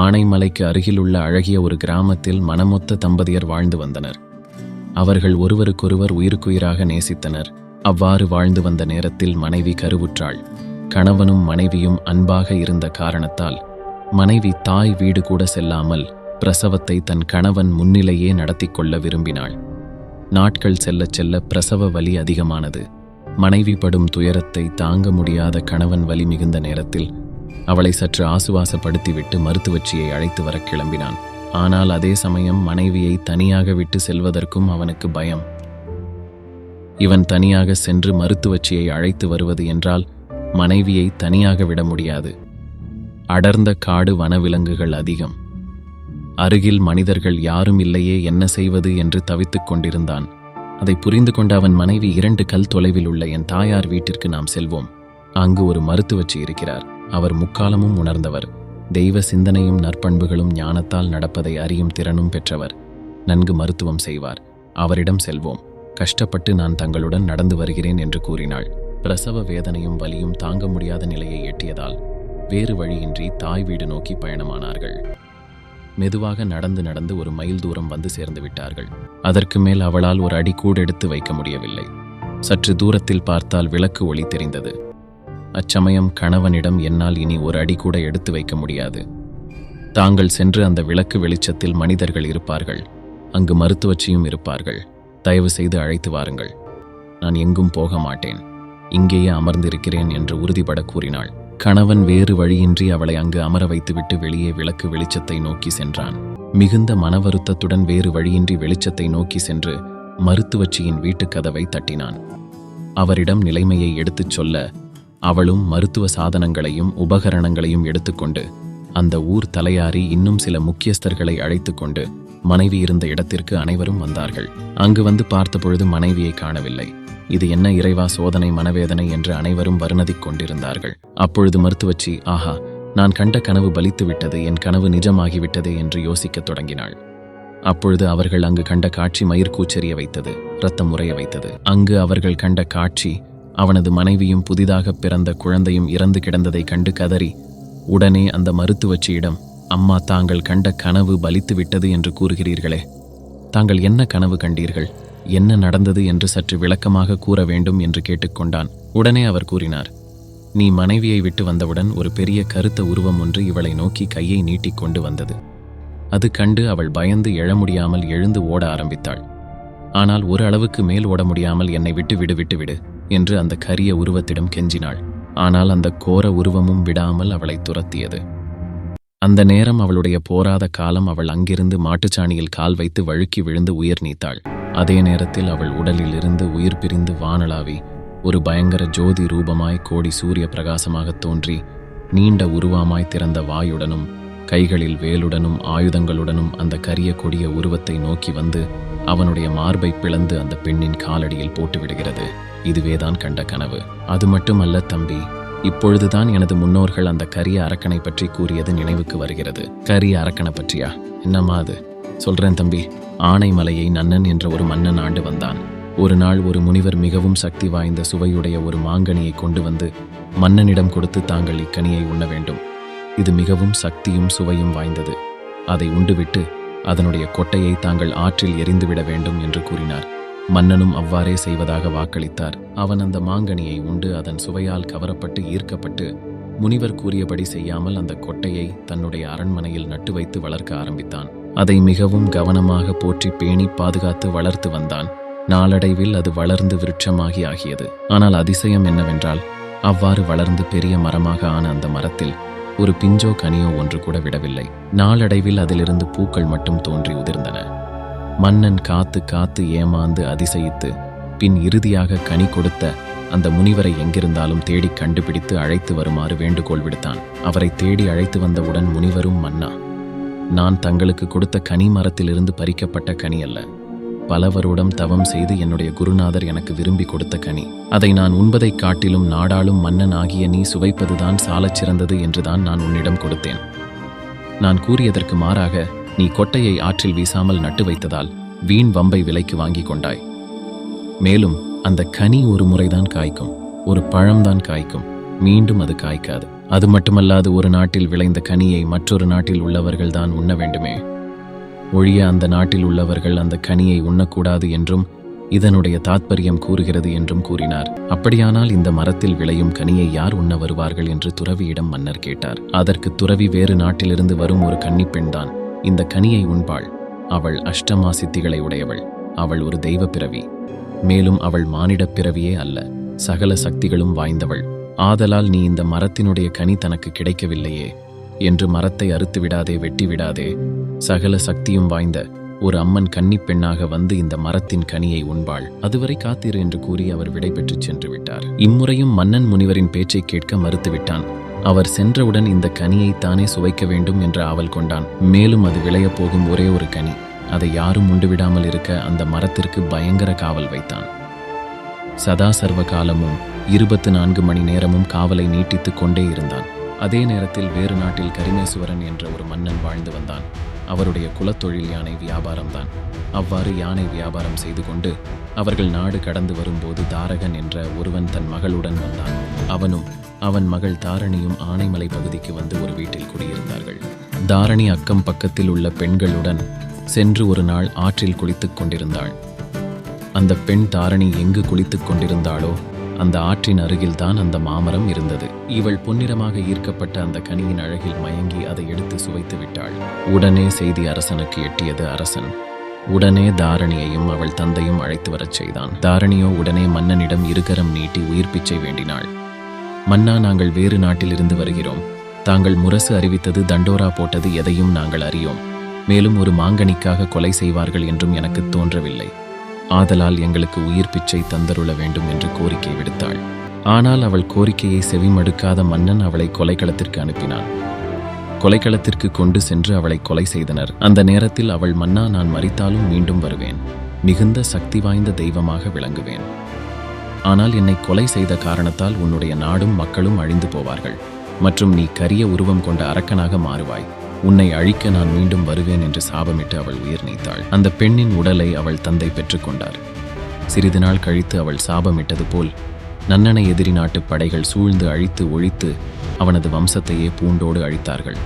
ஆனைமலைக்கு அருகிலுள்ள அழகிய ஒரு கிராமத்தில் மனமொத்த தம்பதியர் வாழ்ந்து வந்தனர். அவர்கள் ஒருவருக்கொருவர் உயிருக்குயிராக நேசித்தனர். அவ்வாறு வாழ்ந்து வந்த நேரத்தில் மனைவி கருவுற்றாள். கணவனும் மனைவியும் அன்பாக இருந்த காரணத்தால் மனைவி தாய் வீடு கூட செல்லாமல் பிரசவத்தை தன் கணவன் முன்னிலையே நடத்தி கொள்ள விரும்பினாள். நாட்கள் செல்லச் செல்ல பிரசவ வலி அதிகமானது. மனைவி படும் துயரத்தை தாங்க முடியாத கணவன் வலி மிகுந்த நேரத்தில் அவளை சற்று ஆசுவாசப்படுத்திவிட்டு மருத்துவச்சியை அழைத்து வர கிளம்பினான். ஆனால் அதே சமயம் மனைவியை தனியாக விட்டு செல்வதற்கும் அவனுக்கு பயம். இவன் தனியாக சென்று மருத்துவச்சியை அழைத்து வருவது என்றால் மனைவியை தனியாக விட முடியாது. அடர்ந்த காடு வனவிலங்குகள் அதிகம். அருகில் மனிதர்கள் யாரும் இல்லையே என்ன செய்வது என்று தவித்துக் கொண்டிருந்தான். அதை புரிந்து கொண்ட அவன் மனைவி இரண்டு கல் தொலைவில் உள்ள என் தாயார் வீட்டிற்கு நாம் செல்வோம். அங்கு ஒரு மருத்துவச்சி இருக்கிறார். அவர் முக்காலமும் உணர்ந்தவர். தெய்வ சிந்தனையும் நற்பண்புகளும் ஞானத்தால் நடப்பதை அறியும் திறனும் பெற்றவர். நன்கு மருத்துவம் செய்வார். அவரிடம் செல்வோம். கஷ்டப்பட்டு நான் தங்களுடன் நடந்து வருகிறேன் என்று கூறினாள். பிரசவ வேதனையும் வலியும் தாங்க முடியாத நிலையை எட்டியதால் வேறு வழியின்றி தாய் வீடு நோக்கி பயணமானார்கள். மெதுவாக நடந்து நடந்து ஒரு மைல் தூரம் வந்து சேர்ந்து விட்டார்கள். அதற்கு மேல் அவளால் ஒரு அடி கூட எடுத்து வைக்க முடியவில்லை. சற்று தூரத்தில் பார்த்தால் விளக்கு ஒளி தெரிந்தது. அச்சமயம் கணவனிடம் என்னால் இனி ஒரு அடி கூட எடுத்து வைக்க முடியாது. தாங்கள் சென்று அந்த விளக்கு வெளிச்சத்தில் மனிதர்கள் இருப்பார்கள். அங்கு மருத்துவச்சியும் இருப்பார்கள். தயவு செய்து அழைத்து வாருங்கள். நான் எங்கும் போக மாட்டேன். இங்கேயே அமர்ந்திருக்கிறேன் என்று உறுதிபட கூறினாள். கணவன் வேறு வழியின்றி அவளை அங்கு அமர வைத்துவிட்டு வெளியே விளக்கு வெளிச்சத்தை நோக்கி சென்றான். மிகுந்த மன வருத்தத்துடன் வேறு வழியின்றி வெளிச்சத்தை நோக்கி சென்று மருத்துவச்சியின் வீட்டுக் கதவை தட்டினான். அவரிடம் நிலைமையை எடுத்துச் சொல்ல அவளும் மருத்துவ சாதனங்களையும் உபகரணங்களையும் எடுத்துக்கொண்டு அந்த ஊர் தலையாரி இன்னும் சில முக்கியஸ்தர்களை அழைத்துக்கொண்டு மனைவி இருந்த இடத்திற்கு அனைவரும் வந்தார்கள். அங்கு வந்து பார்த்தபொழுது மனைவியை காணவில்லை. இது என்ன இறைவா சோதனை மனவேதனை என்று அனைவரும் வருணதிக் கொண்டிருந்தார்கள். அப்பொழுது மருத்துவச்சி ஆஹா நான் கண்ட கனவு பலித்து விட்டது என் கனவு நிஜமாகிவிட்டதே என்று யோசிக்கத் தொடங்கினாள். அப்பொழுது அவர்கள் அங்கு கண்ட காட்சி மயிர்கூச்செறிய வைத்தது ரத்தம் உறைய வைத்தது. அங்கு அவர்கள் கண்ட காட்சி அவனது மனைவியும் புதிதாக பிறந்த குழந்தையும் இறந்து கிடந்ததை கண்டு கதறி உடனே அந்த மருத்துவச்சியிடம் அம்மா தாங்கள் கண்ட கனவு பலித்து விட்டது என்று கூறுகிறீர்களே. தாங்கள் என்ன கனவு கண்டீர்கள்? என்ன நடந்தது என்று சற்று விளக்கமாக கூற வேண்டும் என்று கேட்டுக்கொண்டான். உடனே அவர் கூறினார் நீ மனைவியை விட்டு வந்தவுடன் ஒரு பெரிய கருத்த உருவம் ஒன்று இவளை நோக்கி கையை நீட்டிக் கொண்டு வந்தது. அது கண்டு அவள் பயந்து எழ முடியாமல் எழுந்து ஓட ஆரம்பித்தாள். ஆனால் ஒரு அளவுக்கு மேல் ஓட முடியாமல் என்னை விட்டு விடு விட்டு விடு. என்று அந்த கரிய உருவத்திடம் கெஞ்சினாள். ஆனால் அந்த கோர உருவமும் விடாமல் அவளை துரத்தியது. அந்த நேரம் அவளுடைய போராத காலம் அவள் அங்கிருந்து மாட்டுச்சாணியில் கால் வைத்து வழுக்கி விழுந்து உயிர் நீத்தாள். அதே நேரத்தில் அவள் உடலில் இருந்து உயிர் பிரிந்து வானளாவி ஒரு பயங்கர ஜோதி ரூபமாய் கோடி சூரிய பிரகாசமாகத் தோன்றி நீண்ட உருவமாய் திறந்த வாயுடனும் கைகளில் வேலுடனும் ஆயுதங்களுடனும் அந்த கரிய கொடிய உருவத்தை நோக்கி வந்து அவனுடைய மார்பை பிளந்து அந்த பெண்ணின் காலடியில் போட்டு விடுகிறது இதுவேதான் கண்ட கனவு. அது மட்டுமல்ல தம்பி இப்பொழுதுதான் எனது முன்னோர்கள் அந்த கரிய அரக்கனை பற்றி கூறியது நினைவுக்கு வருகிறது. கரிய அரக்கனை பற்றியா? என்னம்மா அது? சொல்றேன் தம்பி. ஆனைமலையை நன்னன் என்ற ஒரு மன்னன் ஆண்டு வந்தான். ஒரு நாள் ஒரு முனிவர் மிகவும் சக்தி வாய்ந்த சுவையுடைய ஒரு மாங்கனியை கொண்டு வந்து மன்னனிடம் கொடுத்து தாங்கள் இக்கனியை உண்ண வேண்டும். இது மிகவும் சக்தியும் சுவையும் வாய்ந்தது. அதை உண்டுவிட்டு அதனுடைய கொட்டையை தாங்கள் ஆற்றில் எரிந்துவிட வேண்டும் என்று கூறினார். மன்னனும் அவ்வாறே செய்வதாக வாக்களித்தார். அவன் அந்த மாங்கனியை உண்டு அதன் சுவையால் கவரப்பட்டு ஈர்க்கப்பட்டு முனிவர் கூறியபடி செய்யாமல் அந்த கொட்டையை தன்னுடைய அரண்மனையில் நட்டு வைத்து வளர்க்க ஆரம்பித்தான். அதை மிகவும் கவனமாக போற்றி பேணி பாதுகாத்து வளர்த்து வந்தான். நாளடைவில் அது வளர்ந்து விருட்சமாகி ஆகியது. ஆனால் அதிசயம் என்னவென்றால் அவ்வாறு வளர்ந்து பெரிய மரமாக ஆன அந்த மரத்தில் ஒரு பிஞ்சோ கனியோ ஒன்று கூட விடவில்லை. நாளடைவில் அதிலிருந்து பூக்கள் மட்டும் தோன்றி உதிர்ந்தன. மன்னன் காத்து காத்து ஏமாந்து அதிசயித்து பின் இறுதியாக கனி கொடுத்த அந்த முனிவரை எங்கிருந்தாலும் தேடி கண்டுபிடித்து அழைத்து வருமாறு வேண்டுகோள் விடுத்தான். அவரை தேடி அழைத்து வந்தவுடன் முனிவரும் மன்னா. நான் தங்களுக்கு கொடுத்த கனி மரத்திலிருந்து பறிக்கப்பட்ட கனி அல்ல. பல வருடம் தவம் செய்து என்னுடைய குருநாதர் எனக்கு விரும்பி கொடுத்த கனி. அதை நான் உண்பதைக் காட்டிலும் நாடாளும் மன்னன் ஆகிய நீ சுவைப்பதுதான் சாலச் சிறந்தது என்றுதான் நான் உன்னிடம் கொடுத்தேன். நான் கூறியதற்கு மாறாக நீ கொட்டையை ஆற்றில் வீசாமல் நட்டு வைத்ததால் வீண் வம்பை விலைக்கு வாங்கிக் கொண்டாய். மேலும் அந்த கனி ஒரு முறைதான் காய்க்கும் ஒரு பழம்தான் காய்க்கும் மீண்டும் அது காய்க்காது. அது மட்டுமல்லாது ஒரு நாட்டில் விளைந்த கனியை மற்றொரு நாட்டில் உள்ளவர்கள்தான் உண்ண வேண்டுமே. ஒழிய அந்த நாட்டில் உள்ளவர்கள் அந்த கனியை உண்ணக்கூடாது என்றும் இதனுடைய தாத்பரியம் கூறுகிறது என்றும் கூறினார். அப்படியானால் இந்த மரத்தில் விளையும் கனியை யார் உண்ண வருவார்கள் என்று துறவியிடம் மன்னர் கேட்டார். அதற்கு துறவி வேறு நாட்டிலிருந்து வரும் ஒரு கன்னிப்பெண்தான் இந்த கனியை உண்பாள். அவள் அஷ்டமா சித்திகளை உடையவள். அவள் ஒரு தெய்வ பிறவி. மேலும் அவள் மானிடப் பிறவியே அல்ல. சகல சக்திகளும் வாய்ந்தவள். ஆதலால் நீ இந்த மரத்தினுடைய கனி தனக்கு கிடைக்கவில்லையே. என்று மரத்தை அறுத்து விடாதே வெட்டி விடாதே. சகல சக்தியும் வாய்ந்த ஒரு அம்மன் கன்னிப் பெண்ணாக வந்து இந்த மரத்தின் கனியை உண்பாள். அதுவரை காத்திரு என்று கூறி அவர் விடைபெற்றுச் சென்று விட்டார். இம்முறையும் மன்னன் முனிவரின் பேச்சைக் கேட்க மறுத்துவிட்டான். அவர் சென்றவுடன் இந்த கனியை தானே சுவைக்க வேண்டும் என்ற ஆவல் கொண்டான். மேலும் அது விளையப் போகும் ஒரே ஒரு கனி. அதை யாரும் உண்டுவிடாமல் இருக்க அந்த மரத்திற்கு பயங்கர காவல் வைத்தான். சதா சர்வ காலமும் இருபத்து நான்கு மணி நேரமும் காவலை நீட்டித்துக் கொண்டே இருந்தான். அதே நேரத்தில் வேறு நாட்டில் கரிமேசுவரன் என்ற ஒரு மன்னன் வாழ்ந்து வந்தான். அவருடைய குலத்தொழில் யானை வியாபாரம்தான். அவ்வாறு யானை வியாபாரம் செய்து கொண்டு அவர்கள் நாடு கடந்து வரும்போது தாரகன் என்ற ஒருவன் தன் மகளுடன் வந்தான். அவனும் அவன் மகள் தாரணியும் ஆனைமலை பகுதிக்கு வந்து ஒரு வீட்டில் குடியிருந்தார்கள். தாரணி அக்கம் பக்கத்தில் உள்ள பெண்களுடன் சென்று ஒரு நாள் ஆற்றில் குளித்துக் கொண்டிருந்தாள். அந்த பெண் தாரணி எங்கு குளித்துக் கொண்டிருந்தாளோ அந்த ஆற்றின் அருகில்தான் அந்த மாமரம் இருந்தது. இவள் பொன்னிறமாக ஈர்க்கப்பட்ட அந்த கனியின் அழகில் மயங்கி அதை எடுத்து சுவைத்து விட்டாள். உடனே செய்தி அரசனுக்கு எட்டியது அரசன். உடனே தாரணியையும் அவள் தந்தையும் அழைத்து வரச் செய்தான். தாரணியோ உடனே மன்னனிடம் இருகரம் நீட்டி உயிர் பிச்சை வேண்டினாள். மன்னா நாங்கள் வேறு நாட்டிலிருந்து வருகிறோம். தாங்கள் முரசு அறிவித்தது தண்டோரா போட்டது எதையும் நாங்கள் அறியோம். மேலும் ஒரு மாங்கனிக்காக கொலை செய்வார்கள் என்றும் எனக்கு தோன்றவில்லை. ஆதலால் எங்களுக்கு உயிர் பிச்சை தந்தருள வேண்டும் என்று கோரிக்கை விடுத்தாள். ஆனால் அவள் கோரிக்கையை செவிமடுக்காத மன்னன் அவளை கொலைக்களத்திற்கு அனுப்பினான். கொலைக்களத்திற்கு கொண்டு சென்று அவளை கொலை செய்தனர். அந்த நேரத்தில் அவள் மன்னா நான் மறித்தாலும் மீண்டும் வருவேன். மிகுந்த சக்தி வாய்ந்த தெய்வமாக விளங்குவேன். ஆனால் என்னை கொலை செய்த காரணத்தால் உன்னுடைய நாடும் மக்களும் அழிந்து போவார்கள். மற்றும் நீ கரிய உருவம் கொண்ட அரக்கனாக மாறுவாய். உன்னை அழிக்க நான் மீண்டும் வருவேன் என்று சாபமிட்டு அவள் உயிர் நீத்தாள். அந்த பெண்ணின் உடலை அவள் தந்தை பெற்றுக்கொண்டார் சிறிது நாள் கழித்து அவள் சாபமிட்டது போல் நன்னனை எதிரி நாட்டு படைகள் சூழ்ந்து அழித்து ஒழித்து அவனது வம்சத்தையே பூண்டோடு அழித்தார்கள்.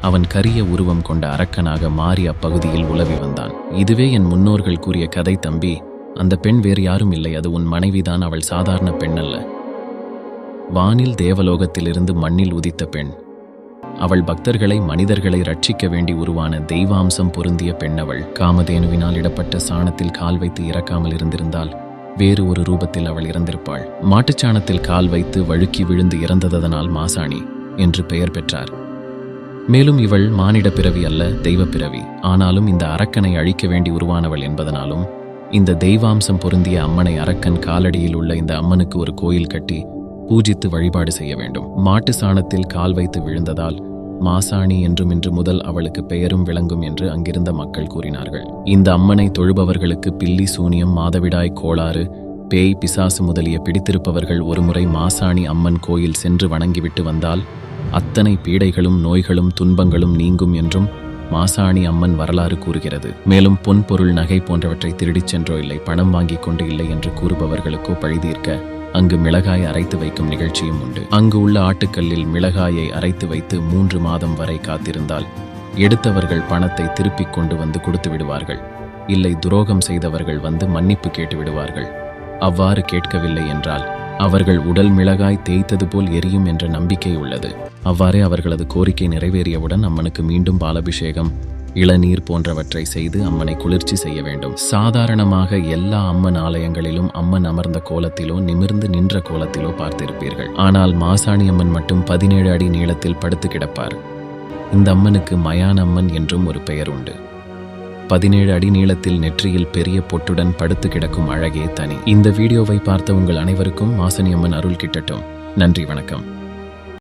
அவன் கரிய உருவம் கொண்ட அரக்கனாக மாறி அப்பகுதியில் உலவி வந்தான். இதுவே என் முன்னோர்கள் கூறிய கதை தம்பி. அந்த பெண் வேறு யாரும் இல்லை. அது உன் மனைவிதான் அவள் சாதாரண பெண் அல்ல. வானில் தேவலோகத்திலிருந்து மண்ணில் உதித்த பெண். அவள் பக்தர்களை மனிதர்களை ரட்சிக்க வேண்டி உருவான தெய்வாம்சம் பொருந்திய பெண்ணவள். காமதேனுவினால் இடப்பட்ட சாணத்தில் கால் வைத்து இறக்காமல் இருந்திருந்தால் வேறு ஒரு ரூபத்தில் அவள் இறந்திருப்பாள். மாட்டுச்சாணத்தில் கால் வைத்து வழுக்கி விழுந்து இறந்ததனால் மாசாணி என்று பெயர் பெற்றார். மேலும் இவள் மானிட பிறவி அல்ல தெய்வ பிறவி ஆனாலும் இந்த அரக்கனை அழிக்க வேண்டி உருவானவள் என்பதனாலும் இந்த தெய்வாம்சம் பொருந்திய அம்மனை அரக்கன் காலடியில் உள்ள இந்த அம்மனுக்கு ஒரு கோயில் கட்டி பூஜித்து வழிபாடு செய்ய வேண்டும். மாட்டு சாணத்தில் கால் வைத்து விழுந்ததால் மாசாணி என்றும் இன்று முதல் அவளுக்கு பெயரும் விளங்கும் என்று அங்கிருந்த மக்கள் கூறினார்கள். இந்த அம்மனை தொழுபவர்களுக்கு பில்லி சூனியம் மாதவிடாய் கோளாறு பேய் பிசாசு முதலிய பிடித்திருப்பவர்கள் ஒருமுறை மாசாணி அம்மன் கோயில் சென்று வணங்கிவிட்டு வந்தால் அத்தனை பீடைகளும் நோய்களும் துன்பங்களும் நீங்கும் என்றும் மாசாணி அம்மன் வரலாறு கூறுகிறது. மேலும் பொன் பொருள் நகை போன்றவற்றை திருடிச் சென்றோ இல்லை பணம் வாங்கிக் கொண்டு இல்லை என்று கூறுபவர்களுக்கோ பழிதீர்க்க அங்கு மிளகாய் அரைத்து வைக்கும் நிகழ்ச்சியும் உண்டு. அங்கு உள்ள ஆட்டுக்கல்லில் மிளகாயை அரைத்து வைத்து மூன்று மாதம் வரை காத்திருந்தால் எடுத்தவர்கள் பணத்தை திருப்பிக் கொண்டு வந்து கொடுத்து விடுவார்கள். இல்லை துரோகம் செய்தவர்கள் வந்து மன்னிப்பு கேட்டு விடுவார்கள். அவ்வாறு கேட்கவில்லை என்றால் அவர்கள் உடல் மிளகாய் தேய்த்தது போல் எரியும் என்ற நம்பிக்கை உள்ளது. அவ்வாறே அவர்களது கோரிக்கை நிறைவேறியவுடன் அம்மனுக்கு மீண்டும் பாலபிஷேகம் இளநீர் போன்றவற்றை செய்து அம்மனை குளிர்ச்சி செய்ய வேண்டும். சாதாரணமாக எல்லா அம்மன் ஆலயங்களிலும் அம்மன் அமர்ந்த கோலத்திலோ நிமிர்ந்து நின்ற கோலத்திலோ பார்த்திருப்பீர்கள். ஆனால் மாசாணி அம்மன் மட்டும் பதினேழு அடி நீளத்தில் படுத்து கிடப்பார். இந்த அம்மனுக்கு மயான் அம்மன் என்றும் ஒரு பெயர் உண்டு. பதினேழு அடி நீளத்தில் நெற்றியில் பெரிய பொட்டுடன் படுத்து கிடக்கும் அழகே தனி. இந்த வீடியோவை பார்த்த உங்கள் அனைவருக்கும் மாசனியம்மன் அருள் கிட்டட்டும். நன்றி வணக்கம்.